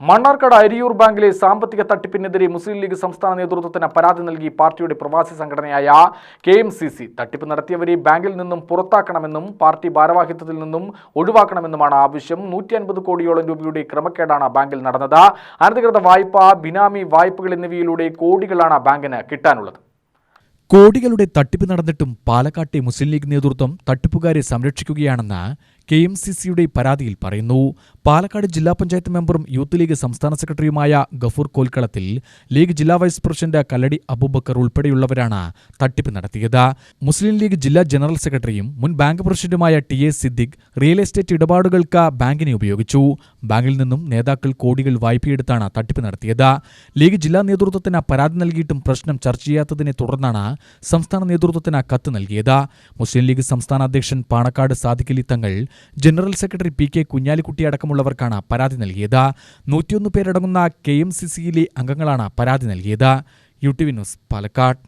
മണ്ണാർക്കാട് അരിയൂർ ബാങ്കിലെ സാമ്പത്തിക തട്ടിപ്പിനെതിരെ മുസ്ലിം ലീഗ് സംസ്ഥാന നേതൃത്വത്തിന് പരാതി നൽകി പാർട്ടിയുടെ പ്രവാസി സംഘടനയായ കെ എം സി സി തട്ടിപ്പ് നടത്തിയവരെ ബാങ്കിൽ നിന്നും പുറത്താക്കണമെന്നും പാർട്ടി ഭാരവാഹിത്വത്തിൽ നിന്നും ഒഴിവാക്കണമെന്നുമാണ് ആവശ്യം. നൂറ്റി അൻപത് കോടിയോളം രൂപയുടെ ക്രമക്കേടാണ് ബാങ്കിൽ നടന്നത്. അനധികൃത വായ്പ ബിനാമി വായ്പകൾ എന്നിവയിലൂടെ കോടികളാണ് ബാങ്കിന് കിട്ടാനുള്ളത്. കോടികളുടെ തട്ടിപ്പ് നടന്നിട്ടും പാലക്കാട്ടെ മുസ്ലിം ലീഗ് നേതൃത്വം തട്ടിപ്പുകാരെ സംരക്ഷിക്കുകയാണെന്ന് കെ എം സി സിയുടെ പരാതിയിൽ പറയുന്നു പാലക്കാട് ജില്ലാ പഞ്ചായത്ത് മെമ്പറും യൂത്ത് ലീഗ് സംസ്ഥാന സെക്രട്ടറിയുമായ ഗഫൂർ കോൽക്കളത്തിൽ ലീഗ് ജില്ലാ വൈസ് പ്രസിഡന്റ് കല്ലടി അബൂബക്കർ ഉൾപ്പെടെയുള്ളവരാണ് തട്ടിപ്പ് നടത്തിയത്. മുസ്ലിം ലീഗ് ജില്ലാ ജനറൽ സെക്രട്ടറിയും മുൻ ബാങ്ക് പ്രസിഡന്റുമായ T A Siddique real estate ഇടപാടുകൾക്ക് ബാങ്കിനെ ഉപയോഗിച്ചു. ബാങ്കിൽ നിന്നും നേതാക്കൾ കോടികൾ വായ്പയെടുത്താണ് തട്ടിപ്പ് നടത്തിയത്. ലീഗ് ജില്ലാ നേതൃത്വത്തിന് പരാതി നൽകിയിട്ടും പ്രശ്നം ചർച്ച ചെയ്യാത്തതിനെ തുടർന്നാണ് സംസ്ഥാന നേതൃത്വത്തിന് കത്ത് നൽകിയത്. മുസ്ലിം ലീഗ് സംസ്ഥാന അധ്യക്ഷൻ Panakkad Sadiqali Thangal general secretary P K Kunhalikutty അടക്കമുള്ളവർക്കാണ് പരാതി നൽകിയത്. നൂറ്റിയൊന്ന് പേരടങ്ങുന്ന കെ എം സി സിയിലെ അംഗങ്ങളാണ് പരാതി നൽകിയത്. U T V news Palakkad.